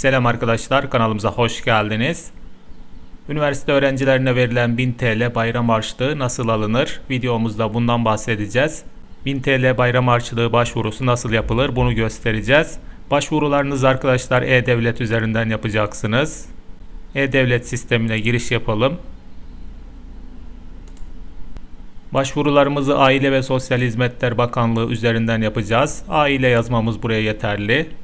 Selam arkadaşlar, kanalımıza hoş geldiniz. Üniversite öğrencilerine verilen 1000 TL bayram harçlığı nasıl alınır? Videomuzda bundan bahsedeceğiz. 1000 TL bayram harçlığı başvurusu nasıl yapılır bunu göstereceğiz. Başvurularınızı arkadaşlar E-Devlet üzerinden yapacaksınız. E-Devlet sistemine giriş yapalım. Başvurularımızı Aile ve Sosyal Hizmetler Bakanlığı üzerinden yapacağız. Aile yazmamız buraya yeterli.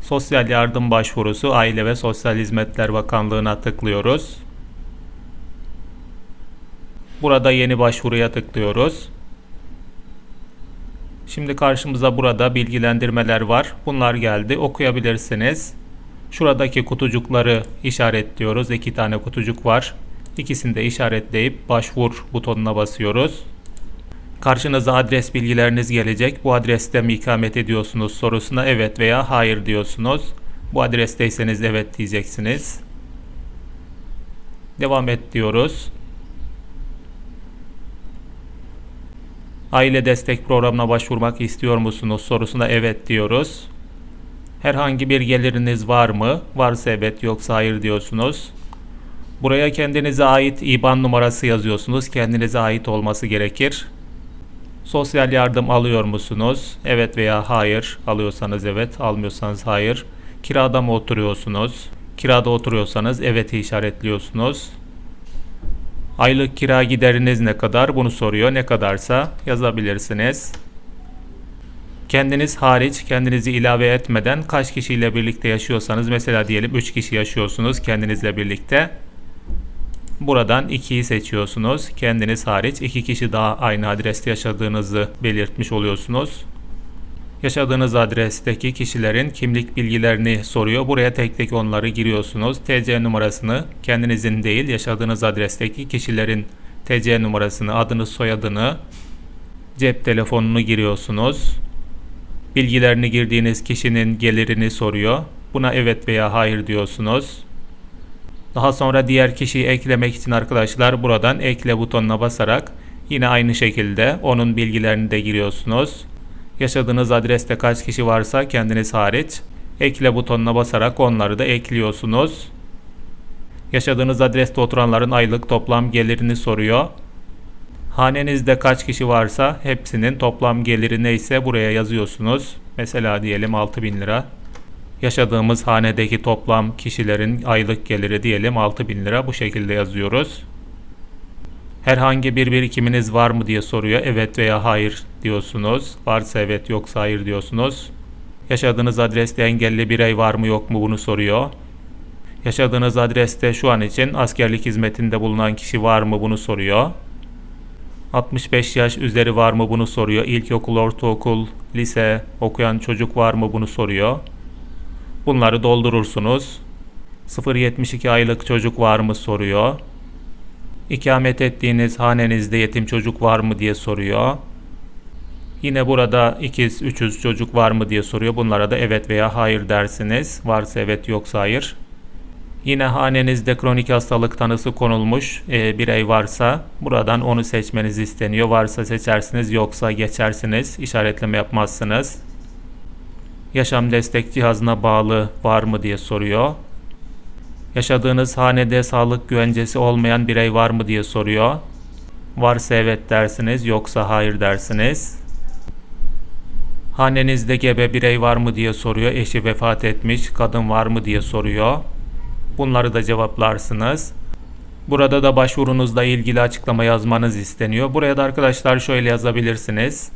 Sosyal yardım başvurusu Aile ve Sosyal Hizmetler Bakanlığı'na tıklıyoruz. Burada yeni başvuruya tıklıyoruz. Şimdi karşımıza burada bilgilendirmeler var. Bunlar geldi. Okuyabilirsiniz. Şuradaki kutucukları işaretliyoruz. İki tane kutucuk var. İkisini de işaretleyip başvur butonuna basıyoruz. Karşınıza adres bilgileriniz gelecek. Bu adreste mi ikamet ediyorsunuz sorusuna evet veya hayır diyorsunuz. Bu adresteyseniz evet diyeceksiniz. Devam et diyoruz. Aile destek programına başvurmak istiyor musunuz sorusuna evet diyoruz. Herhangi bir geliriniz var mı? Varsa evet yoksa hayır diyorsunuz. Buraya kendinize ait IBAN numarası yazıyorsunuz. Kendinize ait olması gerekir. Sosyal yardım alıyor musunuz? Evet veya hayır. Alıyorsanız evet, almıyorsanız hayır. Kirada mı oturuyorsunuz? Kirada oturuyorsanız evet işaretliyorsunuz. Aylık kira gideriniz ne kadar? Bunu soruyor. Ne kadarsa yazabilirsiniz. Kendiniz hariç, kendinizi ilave etmeden kaç kişiyle birlikte yaşıyorsanız mesela diyelim 3 kişi yaşıyorsunuz kendinizle birlikte. Buradan 2'yi seçiyorsunuz. Kendiniz hariç 2 kişi daha aynı adreste yaşadığınızı belirtmiş oluyorsunuz. Yaşadığınız adresteki kişilerin kimlik bilgilerini soruyor. Buraya tek tek onları giriyorsunuz. TC numarasını kendinizin değil yaşadığınız adresteki kişilerin TC numarasını, adını, soyadını, cep telefonunu giriyorsunuz. Bilgilerini girdiğiniz kişinin gelirini soruyor. Buna evet veya hayır diyorsunuz. Daha sonra diğer kişiyi eklemek için arkadaşlar buradan ekle butonuna basarak yine aynı şekilde onun bilgilerini de giriyorsunuz. Yaşadığınız adreste kaç kişi varsa kendiniz hariç ekle butonuna basarak onları da ekliyorsunuz. Yaşadığınız adreste oturanların aylık toplam gelirini soruyor. Hanenizde kaç kişi varsa hepsinin toplam geliri neyse buraya yazıyorsunuz. Mesela diyelim 6000 lira. Yaşadığımız hanedeki toplam kişilerin aylık geliri diyelim 6000 lira bu şekilde yazıyoruz. Herhangi bir birikiminiz var mı diye soruyor. Evet veya hayır diyorsunuz. Varsa evet yoksa hayır diyorsunuz. Yaşadığınız adreste engelli birey var mı yok mu bunu soruyor. Yaşadığınız adreste şu an için askerlik hizmetinde bulunan kişi var mı bunu soruyor. 65 yaş üzeri var mı bunu soruyor. İlkokul, ortaokul, lise okuyan çocuk var mı bunu soruyor. Bunları doldurursunuz. 0.72 aylık çocuk var mı soruyor. İkamet ettiğiniz hanenizde yetim çocuk var mı diye soruyor. Yine burada ikiz, üçüz çocuk var mı diye soruyor. Bunlara da evet veya hayır dersiniz. Varsa evet yoksa hayır. Yine hanenizde kronik hastalık tanısı konulmuş e, birey varsa buradan onu seçmeniz isteniyor. Varsa seçersiniz yoksa geçersiniz. İşaretleme yapmazsınız. Yaşam destek cihazına bağlı var mı diye soruyor. Yaşadığınız hanede sağlık güvencesi olmayan birey var mı diye soruyor. Varsa evet dersiniz yoksa hayır dersiniz. Hanenizde gebe birey var mı diye soruyor. Eşi vefat etmiş kadın var mı diye soruyor. Bunları da cevaplarsınız. Burada da başvurunuzla ilgili açıklama yazmanız isteniyor. Buraya da arkadaşlar şöyle yazabilirsiniz.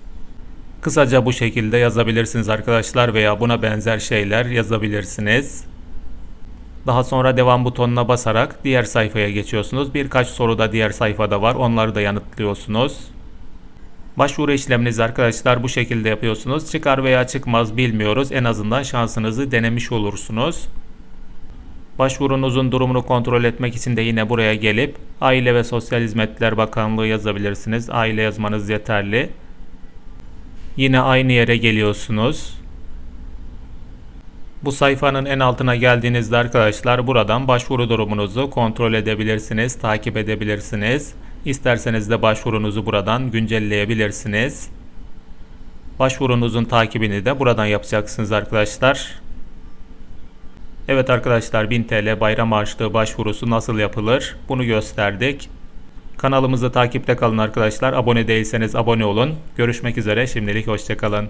Kısaca bu şekilde yazabilirsiniz arkadaşlar veya buna benzer şeyler yazabilirsiniz. Daha sonra devam butonuna basarak diğer sayfaya geçiyorsunuz. Birkaç soru da diğer sayfada var. Onları da yanıtlıyorsunuz. Başvuru işleminizi arkadaşlar bu şekilde yapıyorsunuz. Çıkar veya çıkmaz bilmiyoruz. En azından şansınızı denemiş olursunuz. Başvurunuzun durumunu kontrol etmek için de yine buraya gelip Aile ve Sosyal Hizmetler Bakanlığı yazabilirsiniz. Aile yazmanız yeterli. Yine aynı yere geliyorsunuz. Bu sayfanın en altına geldiğinizde arkadaşlar buradan başvuru durumunuzu kontrol edebilirsiniz, takip edebilirsiniz. İsterseniz de başvurunuzu buradan güncelleyebilirsiniz. Başvurunuzun takibini de buradan yapacaksınız arkadaşlar. Evet arkadaşlar 1000 TL bayram harçlığı başvurusu nasıl yapılır bunu gösterdik. Kanalımızı takipte kalın arkadaşlar. Abone değilseniz abone olun. Görüşmek üzere şimdilik hoşçakalın.